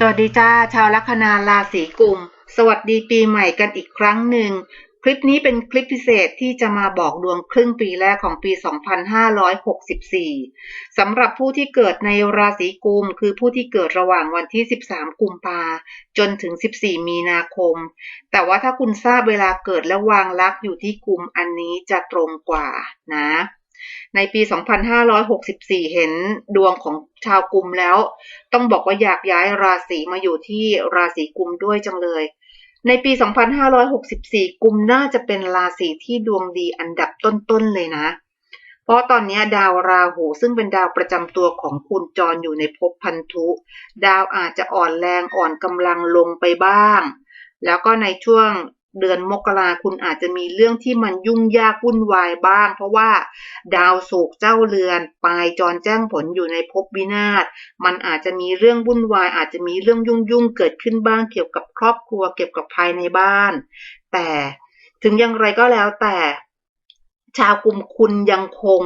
สวัสดีจ้าชาวลัคนาราศีกุม สวัสดีปีใหม่กันอีกครั้งหนึ่ง คลิปนี้เป็นคลิปพิเศษที่จะมาบอกดวงครึ่งปีแรกของปี 2564 สำหรับผู้ที่เกิดในราศีกุม คือผู้ที่เกิดระหว่างวันที่ 13 กุมภาจนถึง 14 มีนาคม แต่ว่าถ้าคุณทราบเวลาเกิดและวางลักอยู่ที่กุมอันนี้จะตรงกว่านะ ในปี 2564 เห็นดวงของชาวกุมแล้ว ต้องบอกว่าอยากย้ายราศีมาอยู่ที่ราศีกุมด้วยจังเลย ในปี 2564 กุมน่าจะเป็นราศีที่ดวงดีอันดับต้นๆเลยนะ เพราะตอนนี้ดาวราหูซึ่งเป็นดาวประจำตัวของคุณจรอยู่ในภพพันธุ ดาวอาจจะอ่อนแรงอ่อนกำลังลงไปบ้าง แล้วก็ในช่วง เดือนมกราคุณอาจจะมีเรื่องที่มันยุ่งยากวุ่นวายบ้าง เพราะว่าดาวโศกเจ้าเรือนปลายจรแจ้งผลอยู่ในภพวินาศมันอาจจะมีเรื่องวุ่นวาย อาจจะมีเรื่องยุ่งยุ่งเกิดขึ้นบ้างเกี่ยวกับครอบครัวเกี่ยวกับภายในบ้าน แต่ถึงอย่างไรก็แล้วแต่ ชาวกลุ่มคุณยังคง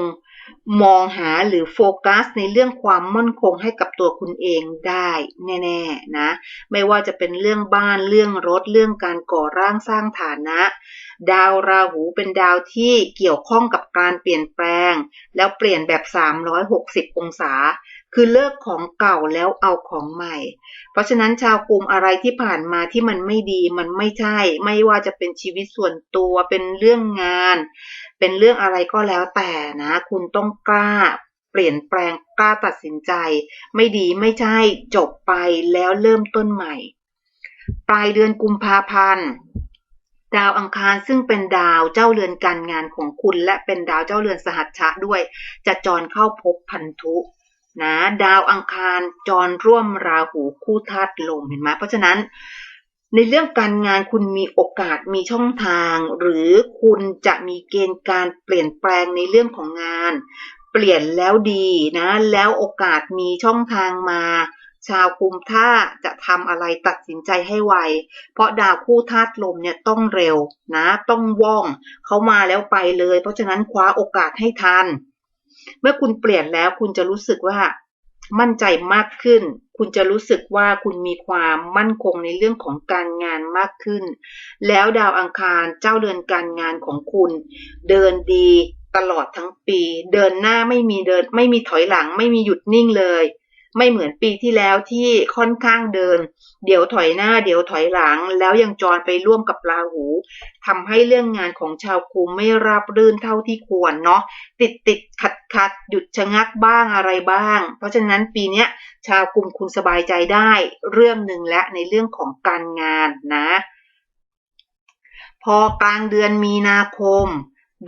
มองหาหรือโฟกัสในเรื่องความมั่นคงให้กับ ตัวคุณเองได้แน่ๆนะ ไม่ว่าจะเป็นเรื่องบ้านเรื่องรถเรื่องการก่อร่างสร้างฐานะ ดาวราหูเป็นดาวที่เกี่ยวข้องกับการเปลี่ยนแปลง แล้วเปลี่ยนแบบ 360 องศา คือเลิกของเก่าแล้วเอาของใหม่ เพราะฉะนั้นชาวกลุ่มอะไรที่ผ่านมาที่มันไม่ดีมันไม่ใช่ ไม่ว่าจะเป็นชีวิตส่วนตัวเป็นเรื่องงาน เป็นเรื่องอะไรก็แล้วแต่นะ คุณต้องกล้า เปลี่ยนแปลงกล้าตัดสินใจ ไม่ดีไม่ใช่จบไปแล้วเริ่มต้นใหม่ ปลายเดือนกุมภาพันธ์ดาวอังคารซึ่งเป็นดาวเจ้าเรือนการงานของคุณ และเป็นดาวเจ้าเรือนสหัชชะด้วย จะจรเข้าภพพันธุนะดาวอังคารจรร่วมราหูคู่ธาตุลมเห็นไหมเพราะฉะนั้น ในเรื่องการงานคุณมีโอกาสมีช่องทาง หรือคุณจะมีเกณฑ์การเปลี่ยนแปลงในเรื่องของงาน เปลี่ยนแล้วดีนะ แล้วโอกาสมีช่องทางมา ชาวกุมถ้าจะทำอะไรตัดสินใจให้ไว เพราะดาวคู่ธาตุลมเนี่ยต้องเร็วนะ ต้องว่อง เขามาแล้วไปเลย เพราะฉะนั้นคว้าโอกาสให้ทัน เมื่อคุณเปลี่ยนแล้วคุณจะรู้สึกว่ามั่นใจมากขึ้น คุณจะรู้สึกว่าคุณมีความมั่นคงในเรื่องของการงานมากขึ้น แล้วดาวอังคารเจ้าเรือนการงานของคุณ เดินดี ตลอดทั้งปี เดินหน้าไม่มีเดิน ไม่มีถอยหลัง ไม่มีหยุดนิ่งเลย ไม่เหมือนปีที่แล้วที่ค่อนข้างเดิน เดี๋ยวถอยหน้า เดี๋ยวถอยหลัง แล้วยังจรไปร่วมกับราหูทำให้เรื่องงานของชาวคุมไม่ราบรื่นเท่าที่ควรเนาะติดติดขัดขัดหยุดชะงักบ้างอะไรบ้าง เพราะฉะนั้นปีเนี้ยชาวกลุ่มคุณสบายใจได้เรื่องหนึ่งและในเรื่องของการงานนะ พอกลางเดือนมีนาคม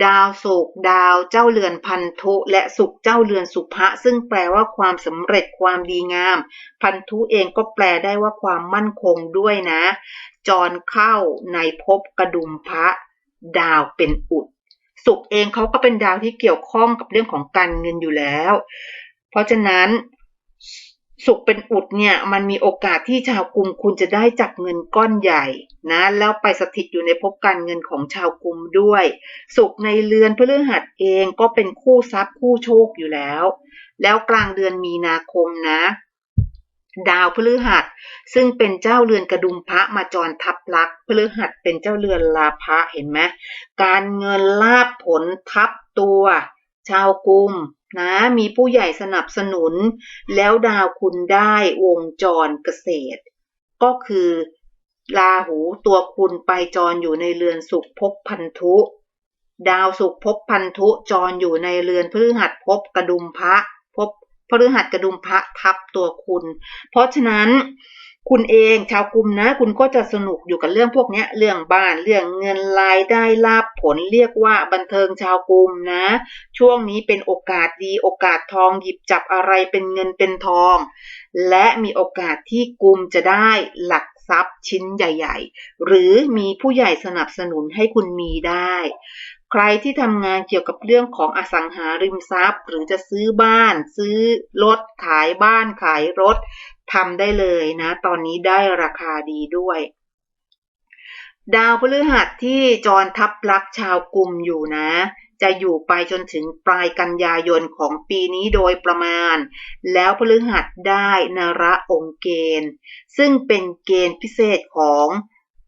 ดาวโศกดาวเจ้าเรือนพันธุและศุกร์เจ้าเรือนสุภะซึ่งแปลว่าความสำเร็จความดีงาม พันธุเองก็แปลได้ว่าความมั่นคงด้วยนะ จรเข้าในภพกระดุมพระ ดาวเป็นอุดศุกร์เองเขาก็เป็นดาวที่เกี่ยวข้องกับเรื่องของการเงินอยู่แล้ว เพราะฉะนั้น สุขเป็นอุดเนี่ยมันมีโอกาสที่ชาวกลุ่มคุณจะได้จับเงินก้อนใหญ่นะแล้วไปสถิตอยู่ในภพการเงินของชาวกลุ่มด้วย สุขในเรือนพฤหัสเองก็เป็นคู่ทรัพย์คู่โชคอยู่แล้ว แล้วกลางเดือนมีนาคมนะ ดาวพฤหัส ซึ่งเป็นเจ้าเรือนกระดุมพระมาจรทับลักพฤหัสเป็นเจ้าเรือนลาภะเห็นไหมการเงินลาภผลทับตัว ชาวกลุ่ม นะมีผู้ใหญ่สนับสนุน แล้วดาวคุณได้วงจรเกษตร ก็คือราหูตัวคุณไปจรอยู่ในเรือนสุขภพพันธุ ดาวสุขภพพันธุจรอยู่ในเรือนพฤหัสภพกระดุมพระภพพฤหัสกระดุมพระทับตัวคุณ เพราะฉะนั้น คุณเองชาวกลุ่มนะ คุณก็จะสนุกอยู่กับเรื่องพวกนี้เรื่องบ้านเรื่องเงินรายได้ลาบผลเรียกว่าบันเทิงชาวกลุ่มนะ ช่วงนี้เป็นโอกาสดีโอกาสทองหยิบจับอะไรเป็นเงินเป็นทอง และมีโอกาสที่กลุ่มจะได้หลักทรัพย์ชิ้นใหญ่ ๆ หรือมีผู้ใหญ่สนับสนุนให้คุณมีได้ ใครที่ทำงานเกี่ยวกับเรื่องของอสังหาริมทรัพย์ หรือจะซื้อบ้าน ซื้อรถขายบ้านขายรถ ทำได้เลยนะ ตอนนี้ได้ราคาดีด้วย ดาวพฤหัสที่จรทับลักชาวกลุ่มอยู่นะ จะอยู่ไปจนถึงปลายกันยายนของปีนี้โดยประมาณ แล้วพฤหัสได้นาระองค์เกณฑ์ ซึ่งเป็นเกณฑ์พิเศษของ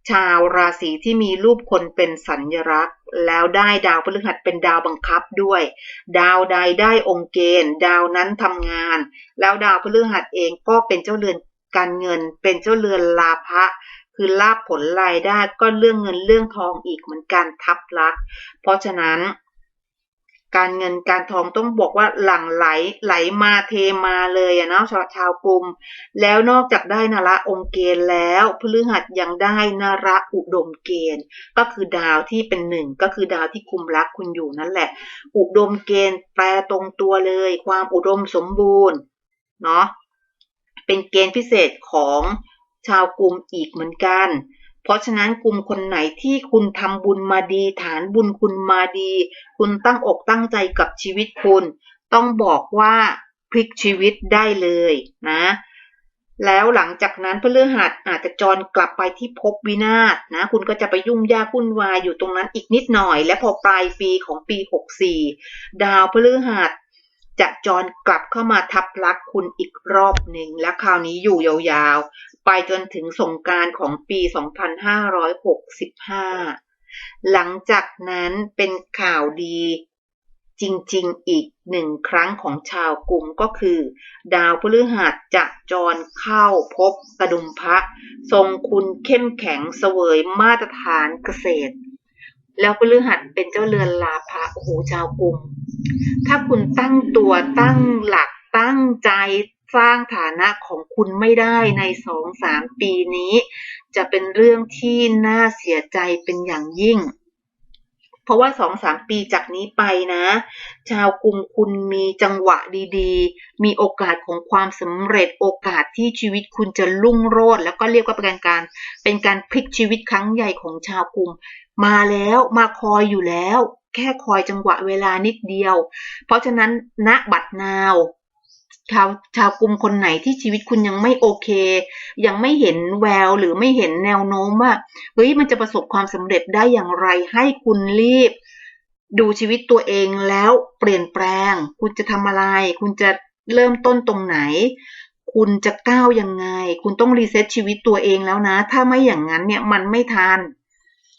ชาวราศีที่มีรูปคนเป็นสัญลักษณ์ แล้วได้ดาวพฤหัสเป็นดาวบังคับด้วย ดาวใดได้องค์เกณฑ์ ดาวนั้นทำงาน แล้วดาวพฤหัสเองก็เป็นเจ้าเรือนการเงิน เป็นเจ้าเรือนลาภะคือลาภผลรายได้ก็เรื่องเงินเรื่องทองอีกเหมือนกันทับลัก เพราะฉะนั้น การเงินการทองต้องบอกว่าหลั่งไหลไหลมาเทมาเลยอะเนาะชาวชาวกลุ่มแล้วนอกจากได้นาระองค์เกณฑ์แล้ว พฤหัสยังได้นาระอุดมเกณฑ์ ก็คือดาวที่เป็นหนึ่งก็คือดาวที่คุมรักคุณอยู่นั่นแหละ อุดมเกณฑ์แปลตรงตัวเลย ความอุดมสมบูรณ์เนาะเป็นเกณฑ์พิเศษของชาวกลุ่มอีกเหมือนกัน เพราะฉะนั้นกลุ่มคนไหนที่คุณทำบุญมาดี ฐานบุญคุณมาดี คุณตั้งอกตั้งใจกับชีวิตคุณ ต้องบอกว่าพลิกชีวิตได้เลยนะ แล้วหลังจากนั้นพฤหัสอาจจะจรกลับไปที่ภพวินาศนะ คุณก็จะไปยุ่งยากวุ่นวายอยู่ตรงนั้นอีกนิดหน่อย และพอปลายปีของปี 64 ดาวพฤหัส จะจรกลับเข้ามาทับลักคุณอีกรอบหนึ่ง และคราวนี้อยู่ยาวๆ ไปจนถึงสงการของปี 2565 หลังจากนั้นเป็นข่าวดีจริงๆ อีกหนึ่งครั้งของชาวกลุ่มก็คือ ดาวพฤหัสจะจรเข้าพบกระดุมพระ ทรงคุณเข้มแข็งเสวยมาตรฐานเกษตร แล้วพฤหัสเป็นเจ้าเรือนลาภะโอ้โหชาวกลุ่มถ้าคุณตั้งตัวตั้งหลักตั้งใจสร้างฐานะของคุณไม่ได้ในสองสามปีนี้ จะเป็นเรื่องที่น่าเสียใจเป็นอย่างยิ่ง เพราะว่าสองสามปีจากนี้ไปนะ ชาวกลุ่มคุณมีจังหวะดีๆ มีโอกาสของความสำเร็จโอกาสที่ชีวิตคุณจะรุ่งโรจน์แล้วก็เรียกว่าเป็นการเป็นการพลิกชีวิตครั้งใหญ่ของชาวกลุ่ม มาแล้วมาคอยอยู่แล้ว แค่คอยจังหวะเวลานิดเดียว เพราะฉะนั้นณบัดนาว ชาวชาวกลุ่มคนไหนที่ชีวิตคุณยังไม่โอเค ยังไม่เห็นแววหรือไม่เห็นแนวโน้มว่าเฮ้ยมันจะประสบความสำเร็จได้อย่างไรให้คุณรีบ ดูชีวิตตัวเองแล้วเปลี่ยนแปลง คุณจะทำอะไร คุณจะเริ่มต้นตรงไหน คุณจะก้าวยังไง คุณต้องรีเซ็ตชีวิตตัวเองแล้วนะ ถ้าไม่อย่างนั้นเนี่ยมันไม่ทัน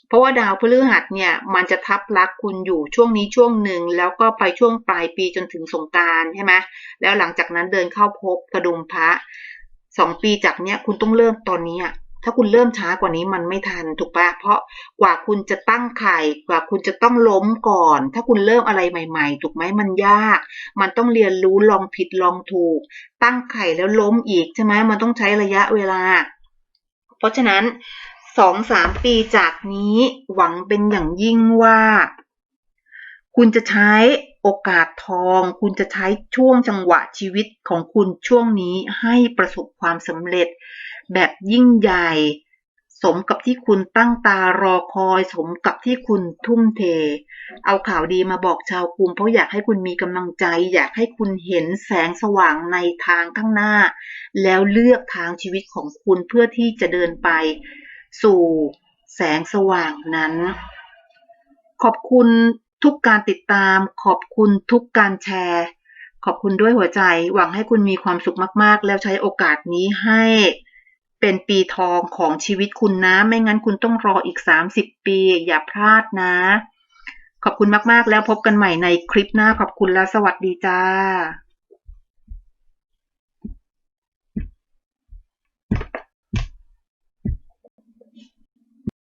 เพราะว่าดาวพฤหัสเนี่ยมันจะทับลักคุณอยู่ช่วงนี้ช่วงหนึ่งแล้วก็ไปช่วงปลายปีจนถึงสงการใช่ไหมแล้วหลังจากนั้นเดินเข้าพบกระดุมพระสองปีจากเนี้ยคุณต้องเริ่มตอนนี้อะถ้าคุณเริ่มช้ากว่านี้มันไม่ทันถูกปะเพราะกว่าคุณจะตั้งไข่กว่าคุณจะต้องล้มก่อน ถ้าคุณเริ่มอะไรใหม่ ๆ ถูกไหมมันยาก มันต้องเรียนรู้ลองผิดลองถูก ตั้งไข่แล้วล้มอีกใช่ไหมมันต้องใช้ระยะเวลา เพราะฉะนั้น สองสามปีจากนี้หวังเป็นอย่างยิ่งว่า คุณจะใช้โอกาสทอง คุณจะใช้ช่วงจังหวะชีวิตของคุณช่วงนี้ให้ประสบความสำเร็จ แบบยิ่งใหญ่ สมกับที่คุณตั้งตารอคอย สมกับที่คุณทุ่มเท เอาข่าวดีมาบอกชาวกรุงเพราะอยากให้คุณมีกำลังใจ อยากให้คุณเห็นแสงสว่างในทางข้างหน้า แล้วเลือกทางชีวิตของคุณเพื่อที่จะเดินไป สู่แสงสว่างนั้น ขอบคุณทุกการติดตาม ขอบคุณทุกการแชร์ ขอบคุณด้วยหัวใจ หวังให้คุณมีความสุขมาก ๆ แล้วใช้โอกาสนี้ให้เป็นปีทองของชีวิตคุณนะ ไม่งั้นคุณต้องรออีก 30 ปี อย่าพลาดนะ ขอบคุณมาก ๆ แล้วพบกันใหม่ในคลิปหน้า ขอบคุณและสวัสดีจ้า